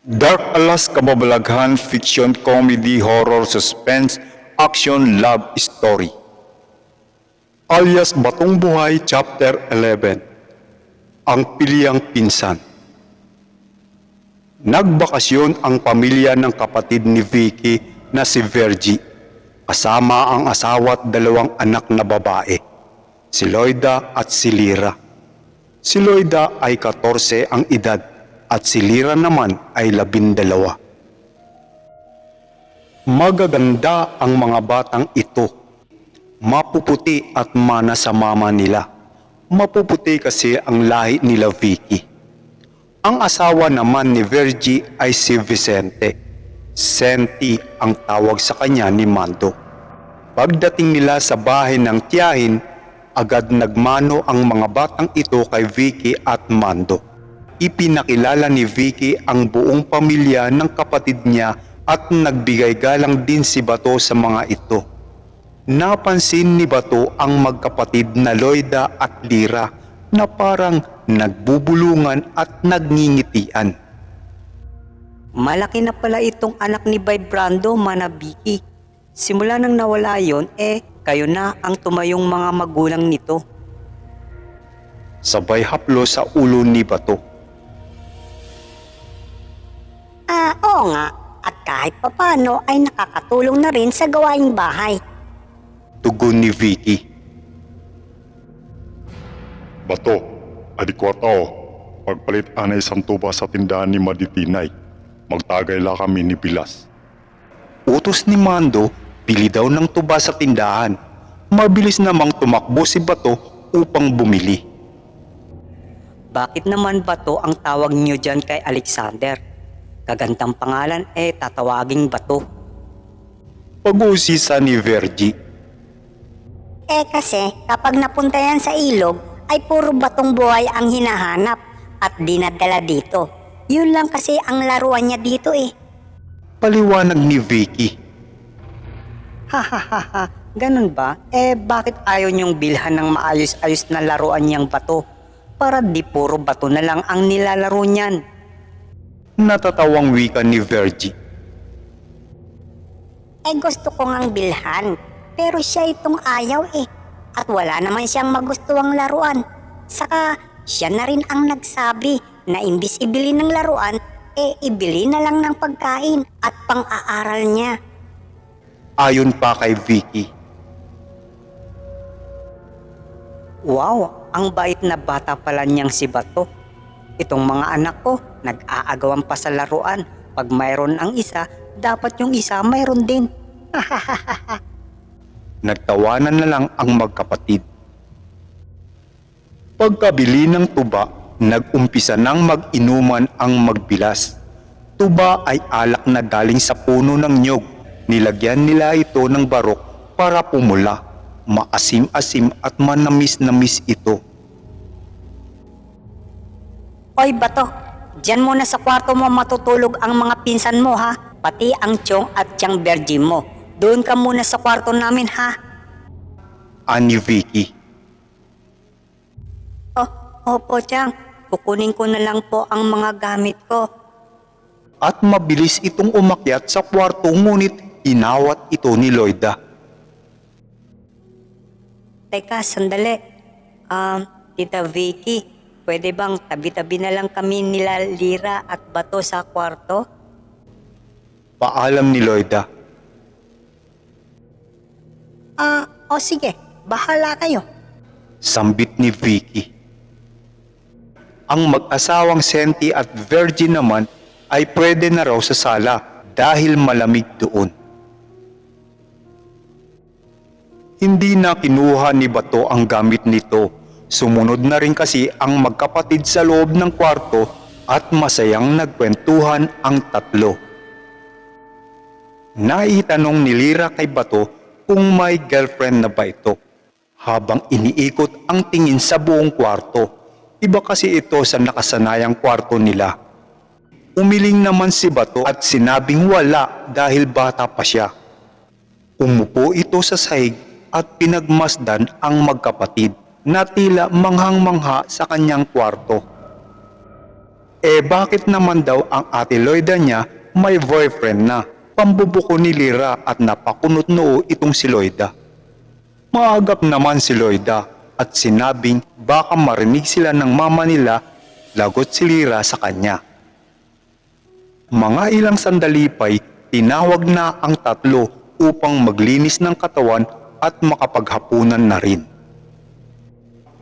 Dark Alas Kababalaghan Fiction Comedy Horror Suspense Action Love Story. Alias Batong Buhay Chapter 11 Ang Piliang Pinsan. Nagbakasyon ang pamilya ng kapatid ni Vicky na si Vergie kasama ang asawa at dalawang anak na babae, si Loida at si Lira. Si Loida ay 14 ang edad at si Lira naman ay 12. Magaganda ang mga batang ito. Mapuputi at mana sa mama nila. Mapuputi kasi ang lahi nila Vicky. Ang asawa naman ni Vergie ay si Vicente. Senti ang tawag sa kanya ni Mando. Pagdating nila sa bahay ng tiyahin, agad nagmano ang mga batang ito kay Vicky at Mando. Ipinakilala ni Vicky ang buong pamilya ng kapatid niya at nagbigay galang din si Bato sa mga ito. Napansin ni Bato ang magkapatid na Loida at Lira na parang nagbubulungan at nagngingitian. Malaki na pala itong anak ni Bay Brando, Manabiki. Simula nang nawala yon, eh, kayo na ang tumayong mga magulang nito. Sabay haplo sa ulo ni Bato. Ah, oo nga. At kahit papano ay nakakatulong na rin sa gawaing bahay. Tugon ni Vicky. Bato, adikwata o. Pagpalit anay isang tuba sa tindahan ni Maditinay. Magtagay la kami ni Pilas. Utos ni Mando, pili daw ng tuba sa tindahan. Mabilis namang tumakbo si Bato upang bumili. Bakit naman ba to ang tawag niyo dyan kay Alexander? Kagantang pangalan eh tatawaging Bato. Pag-uusisa ni Vergie. Eh kasi kapag napunta yan sa ilog ay puro batong buhay ang hinahanap at dinadala dito. Yun lang kasi ang laruan niya dito eh. Paliwanag ni Vicky. Hahaha, ganun ba? Eh bakit ayaw niyong bilhan ng maayos-ayos na laruan niyang bato? Para di puro bato na lang ang nilalaro niyan. Natatawang wika ni Vergie. Eh gusto ko ngang bilhan. Pero siya itong ayaw eh. At wala naman siyang magustuhang laruan. Saka siya na rin ang nagsabi na imbis ibili ng laruan, eh ibili na lang ng pagkain at pang-aaral niya. Ayon pa kay Vicky. Wow, ang bait na bata pala niyang si Bato. Itong mga anak ko, nag-aagawan pa sa laruan. Pag mayroon ang isa, dapat yung isa mayroon din. Nagtawanan na lang ang magkapatid. Pagkabili ng tuba, nag-umpisa nang mag-inuman ang magbilas. Tuba ay alak na galing sa puno ng nyog. Nilagyan nila ito ng barok para pumula. Maasim-asim at manamis-namis ito. Oy Bato, dyan muna sa kwarto mo matutulog ang mga pinsan mo ha. Pati ang Chong at Chang Bergie mo. Doon ka muna sa kwarto namin ha. Ani Vicky. Oh, opo Chang. Kukunin ko na lang po ang mga gamit ko. At mabilis itong umakyat sa kwarto ngunit inawat ito ni Loida. Teka, sandali. Um, Tita Vicky, pwede bang tabi-tabi na lang kami nila Lira at Bato sa kwarto? Paalam ni Loida. Ah, o sige. Bahala kayo. Sambit ni Vicky. Ang mag-asawang Senti at Virgin naman ay pwede na raw sa sala dahil malamig doon. Hindi na kinuha ni Bato ang gamit nito. Sumunod na rin kasi ang magkapatid sa loob ng kwarto at masayang nagkwentuhan ang tatlo. Naitanong ni Lira kay Bato kung may girlfriend na ba ito. Habang iniikot ang tingin sa buong kwarto, iba kasi ito sa nakasanayang kwarto nila. Umiling naman si Bato at sinabing wala dahil bata pa siya. Umupo ito sa sahig at pinagmasdan ang magkapatid na tila manghang-mangha sa kanyang kwarto. Eh bakit naman daw ang ate Loida niya may boyfriend na? Pambubuko ni Lira at napakunot noo itong si Loida. Maagap naman si Loida at sinabing baka marinig sila ng mama nila lagot si Lira sa kanya. Mga ilang sandali pa'y tinawag na ang tatlo upang maglinis ng katawan at makapaghapunan na rin.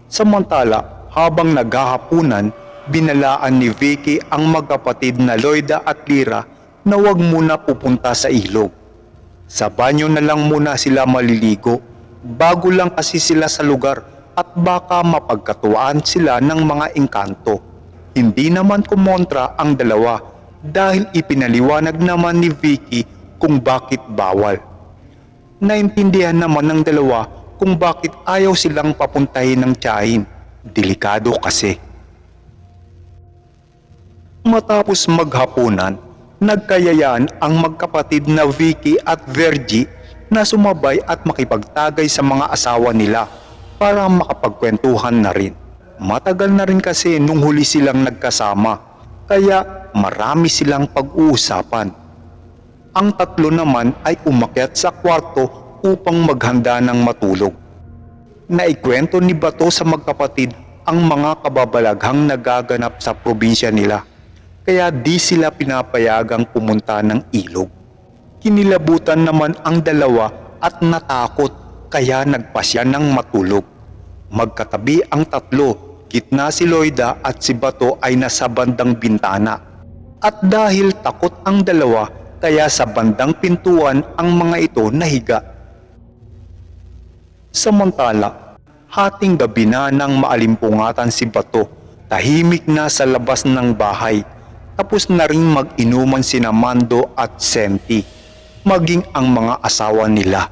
Samantala, habang naghahapunan, binalaan ni Vicky ang magkapatid na Loida at Lira na huwag muna pupunta sa ilog. Sa banyo na lang muna sila maliligo, bago lang kasi sila sa lugar at baka mapagkatuwaan sila ng mga engkanto. Hindi naman kumontra ang dalawa dahil ipinaliwanag naman ni Vicky kung bakit bawal. Naintindihan naman ng dalawa kung bakit ayaw silang papuntahin ng tiyahin. Delikado kasi. Matapos maghapunan, nagkayayaan ang magkapatid na Vicky at Vergie na sumabay at makipagtagay sa mga asawa nila para makapagkwentuhan na rin. Matagal na rin kasi nung huli silang nagkasama, kaya marami silang pag-uusapan. Ang tatlo naman ay umakyat sa kwarto upang maghanda ng matulog. Naikwento ni Bato sa magkapatid ang mga kababalaghang nagaganap sa probinsya nila kaya di sila pinapayagang pumunta ng ilog. Kinilabutan naman ang dalawa at natakot kaya nagpasya ng matulog. Magkatabi ang tatlo, gitna si Loida at si Bato ay nasa bandang bintana. At dahil takot ang dalawa, kaya sa bandang pintuan ang mga ito nahiga. Samantala, hating gabi na nang maalimpungatan si Bato, tahimik na sa labas ng bahay tapos na rin mag-inuman sina Mando at Senti, maging ang mga asawa nila.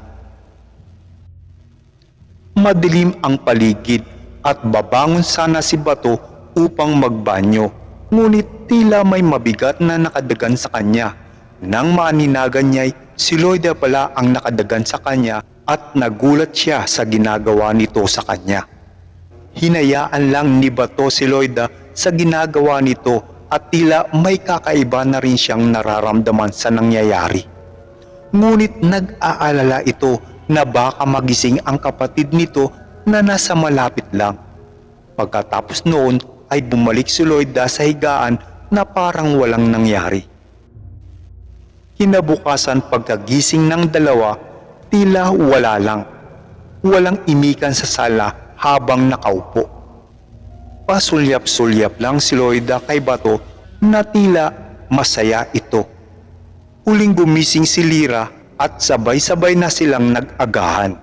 Madilim ang paligid at babangon sana si Bato upang magbanyo, ngunit tila may mabigat na nakadagan sa kanya. Nang maninagan niya'y si Loida pala ang nakadagan sa kanya at nagulat siya sa ginagawa nito sa kanya. Hinayaan lang ni Bato si Loida sa ginagawa nito at tila may kakaiba na rin siyang nararamdaman sa nangyayari. Ngunit nag-aalala ito na baka magising ang kapatid nito na nasa malapit lang. Pagkatapos noon ay bumalik si Loida sa higaan na parang walang nangyari. Kinabukasan pagkagising ng dalawa, tila wala lang. Walang imikan sa sala habang nakaupo. Pasulyap-sulyap lang si Loida kay Bato na tila masaya ito. Huling gumising si Lira at sabay-sabay na silang nag-agahan.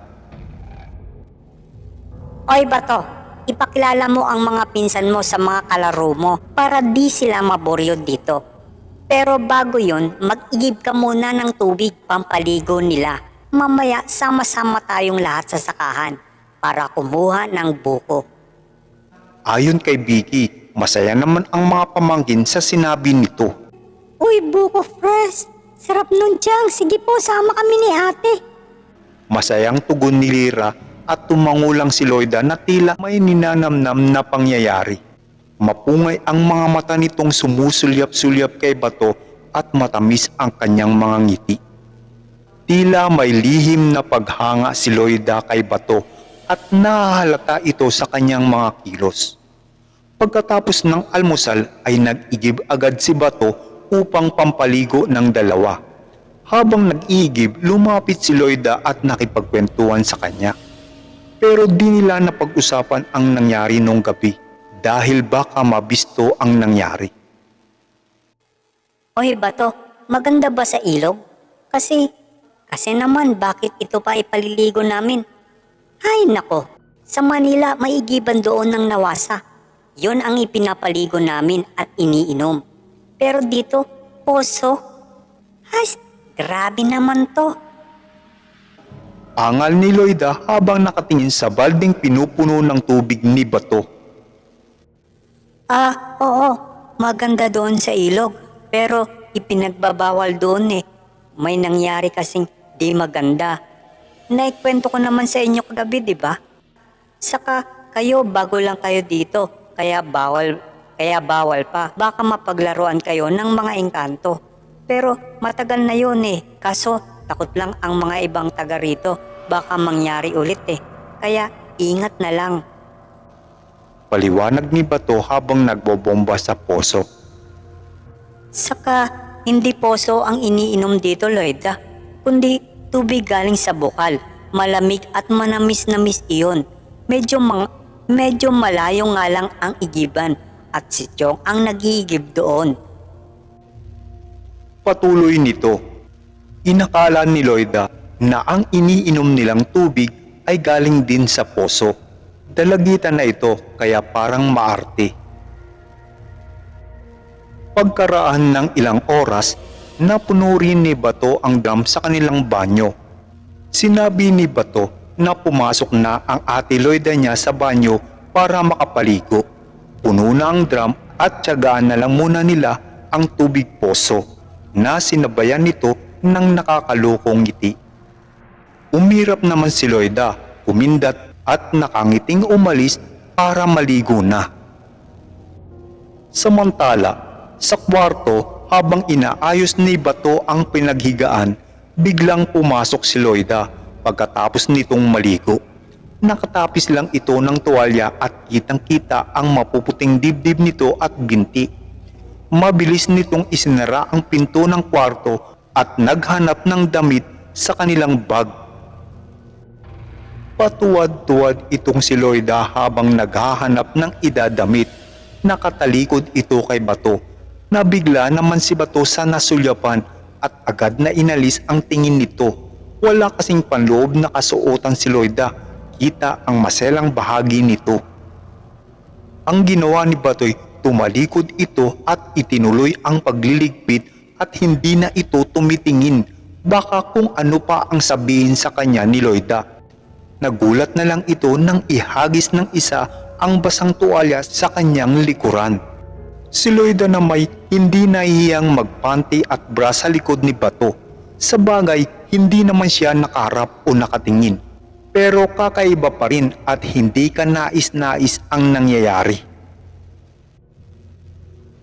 Oy Bato, ipakilala mo ang mga pinsan mo sa mga kalaro mo para di sila maboryo dito. Pero bago yon, mag-igib ka muna ng tubig pampaligo nila. Mamaya sama-sama tayong lahat sa sakahan para kumuha ng buko. Ayon kay Vicky, masaya naman ang mga pamangkin sa sinabi nito. Uy, buko fresh! Sarap nun, Chang. Sige po, sama kami ni ate. Masayang tugon ni Lira at tumangulang si Loida na tila may ninanamnam na pangyayari. Mapungay ang mga mata nitong sumusulyap-sulyap kay Bato at matamis ang kanyang mga ngiti. Tila may lihim na paghanga si Loida kay Bato at nahahalata ito sa kanyang mga kilos. Pagkatapos ng almusal ay nag-igib agad si Bato upang pampaligo ng dalawa. Habang nag-iigib, lumapit si Loida at nakipagkwentuhan sa kanya. Pero di nila napag-usapan ang nangyari nung gabi dahil baka mabisto ang nangyari. Oy, Bato, maganda ba sa ilog? Kasi, kasi naman bakit ito pa ipaliligo namin? Ay nako, sa Manila may igiban doon ng nawasa. Yun ang ipinapaligo namin at iniinom. Pero dito, poso. Has, grabe naman to. Angal ni Loida habang nakatingin sa balding pinupuno ng tubig ni Bato. Ah, oo. Maganda doon sa ilog. Pero ipinagbabawal doon eh. May nangyari kasing di maganda. Naikwento ko naman sa inyo kagabi, di ba? Saka kayo bago lang kayo dito. Kaya bawal, kaya bawal pa. Baka mapaglaruan kayo ng mga engkanto. Pero matagal na yun eh. Kaso takot lang ang mga ibang taga rito. Baka mangyari ulit eh. Kaya ingat na lang. Paliwanag ni Bato habang nagbobomba sa poso. Saka, hindi poso ang iniinom dito, Loida. Kundi tubig galing sa bukal. Malamig at manamis-namis iyon. Medyo, mang, medyo malayo nga lang ang igiban. At si Chong ang nagigib doon. Patuloy nito, inakala ni Loida na ang iniinom nilang tubig ay galing din sa poso. Dalagitan na ito kaya parang maarte. Pagkaraan ng ilang oras, napuno rin ni Bato ang drum sa kanilang banyo. Sinabi ni Bato na pumasok na ang ate Loida niya sa banyo para makapaligo. Puno na ang drum at tiyagaan na lang muna nila ang tubig poso na sinabayan nito ng nakakalokong ngiti. Umirap naman si Loida, umindat at nakangiting umalis para maligo na. Samantala, sa kwarto habang inaayos ni Bato ang pinaghigaan, biglang pumasok si Loida pagkatapos nitong maligo. Nakatapis lang ito ng tuwalya at kitang-kita ang mapuputing dibdib nito at binti. Mabilis nitong isinara ang pinto ng kwarto at naghanap ng damit sa kanilang bag. Patuwad-tuwad itong si Loida habang naghahanap ng idadamit. Nakatalikod ito kay Bato. Nabigla naman si Bato sa nasulyapan at agad na inalis ang tingin nito. Wala kasing panloob na kasuotan si Loida. Kita ang maselang bahagi nito. Ang ginawa ni Batoy, tumalikod ito at itinuloy ang pagliligpit at hindi na ito tumitingin. Baka kung ano pa ang sabihin sa kanya ni Loida. Nagulat na lang ito nang ihagis ng isa ang basang tuwalya sa kanyang likuran. Si Loida na may hindi nahihiyang magpanti at bra sa likod ni Bato. Sa bagay, hindi naman siya nakaharap o nakatingin. Pero kakaiba pa rin at hindi ka nais-nais ang nangyayari.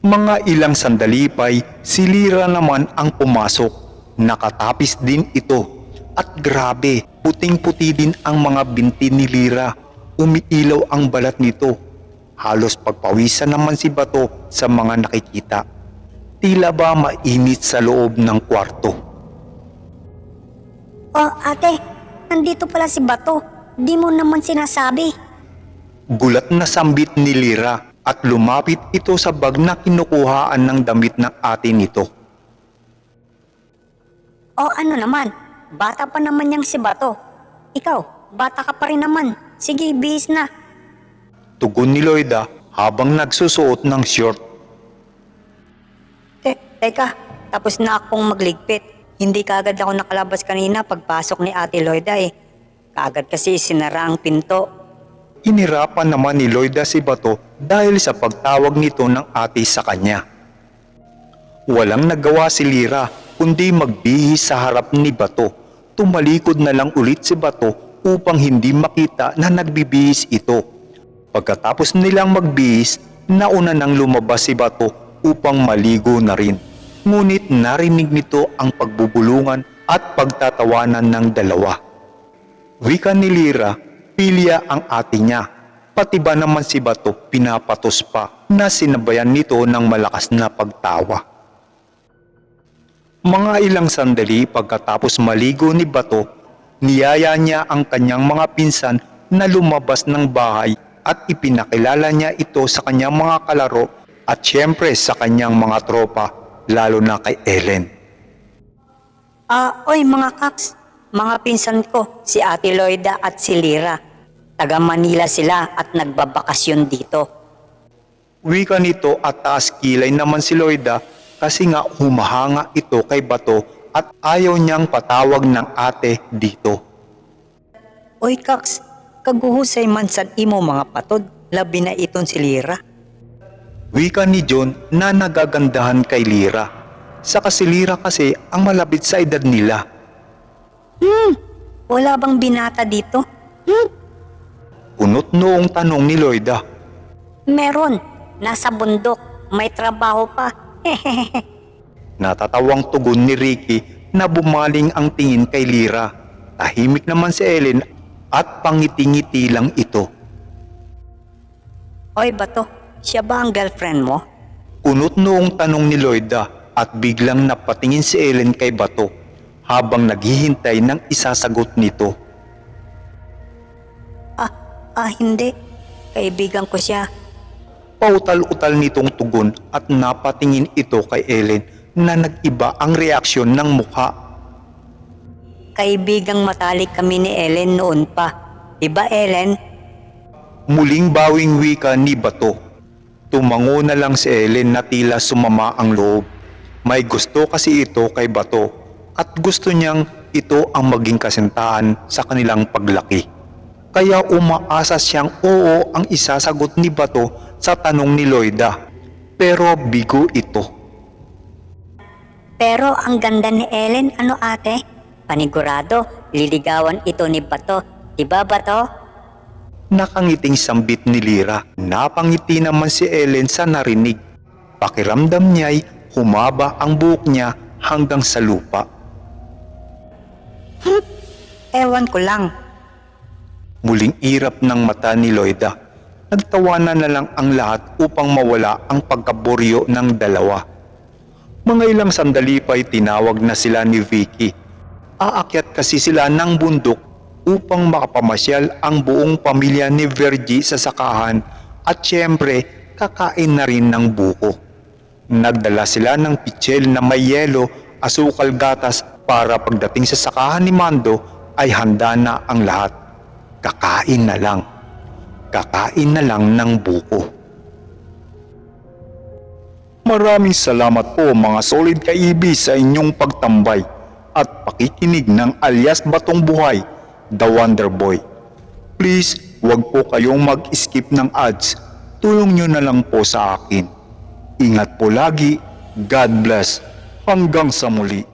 Mga ilang sandali pa'y si Lira naman ang pumasok. Nakatapis din ito. At grabe, puting-puti din ang mga binti ni Lira. Umiilaw ang balat nito. Halos pagpawisan naman si Bato sa mga nakikita. Tila ba mainit sa loob ng kwarto. Oh, ate, nandito pala si Bato. Di mo naman sinasabi. Gulat na sambit ni Lira at lumapit ito sa bag na kinukuhaan ng damit ng ate nito. O ano naman, bata pa naman yang si Bato. Ikaw, bata ka pa rin naman. Sige, bihis na. Tugon ni Loida habang nagsusuot ng short. Te, teka, tapos na akong magligpit. Hindi kagad ako nakalabas kanina pagpasok ni Ate Loida eh. Kaagad kasi sinara ang pinto. Inirapan naman ni Loida si Bato dahil sa pagtawag nito ng ate sa kanya. Walang nagawa si Lira kundi magbihis sa harap ni Bato. Tumalikod na lang ulit si Bato upang hindi makita na nagbibihis ito. Pagkatapos nilang magbihis, nauna nang lumabas si Bato upang maligo na rin. Ngunit narinig nito ang pagbubulungan at pagtatawanan ng dalawa. Wika ni Lira, pilya ang ate niya. Pati ba naman si Bato pinapatos pa na sinabayan nito ng malakas na pagtawa. Mga ilang sandali pagkatapos maligo ni Bato, niyaya niya ang kanyang mga pinsan na lumabas ng bahay at ipinakilala niya ito sa kanyang mga kalaro at siyempre sa kanyang mga tropa, lalo na kay Ellen. Ah, oy mga kaks, mga pinsan ko, si Ate Loida at si Lira. Taga Manila sila at nagbabakasyon dito. Wika nito at taas kilay naman si Loida kasi nga humahanga ito kay Bato at ayaw niyang patawag ng ate dito. Oy Kax, kaguhusay man sa imo mga patod, labi na iton si Lira. Wika ni John na nagagandahan kay Lira. Sa kasi Lira kasi ang malapit sa edad nila. Wala bang binata dito? Punot noong tanong ni Loida. Meron. Nasa bundok. May trabaho pa. Natatawang tugon ni Ricky na bumaling ang tingin kay Lira. Tahimik naman si Ellen at pangiti-ngiti lang ito. Oy Bato, siya ba ang girlfriend mo? Kunot noong tanong ni Loida at biglang napatingin si Ellen kay Bato habang naghihintay ng isasagot nito. Ah, ah hindi. Kaibigan ko siya. Pautal-utal nitong tugon at napatingin ito kay Ellen na nag-iba ang reaksyon ng mukha. Kaibigang matalik kami ni Ellen noon pa. Diba Ellen? Muling bawing wika ni Bato. Tumango na lang si Ellen na tila sumama ang loob. May gusto kasi ito kay Bato at gusto niyang ito ang maging kasintahan sa kanilang paglaki. Kaya umaasa siyang oo ang isasagot ni Bato sa tanong ni Loida. Pero bigo ito. Pero ang ganda ni Ellen, ano ate? Panigurado, liligawan ito ni Bato. Diba Bato? Nakangiting sambit ni Lira. Napangiti naman si Ellen sa narinig. Pakiramdam niya'y humaba ang buhok niya hanggang sa lupa. Ewan ko lang. Muling irap ng mata ni Loida. Nagtawanan na lang ang lahat upang mawala ang pagkaboryo ng dalawa. Mga ilang sandali pa'y tinawag na sila ni Vicky. Aakyat kasi sila ng bundok upang makapamasyal ang buong pamilya ni Vergie sa sakahan at syempre kakain na rin ng buko. Nagdala sila ng pichel na may yelo, asukal gatas para pagdating sa sakahan ni Mando ay handa na ang lahat. Kakain na lang. Kakain na lang ng buko. Maraming salamat po mga solid kaibi sa inyong pagtambay at pakikinig ng alias Batong Buhay, The Wonder Boy. Please, wag po kayong mag-skip ng ads. Tulong nyo na lang po sa akin. Ingat po lagi. God bless. Hanggang sa muli.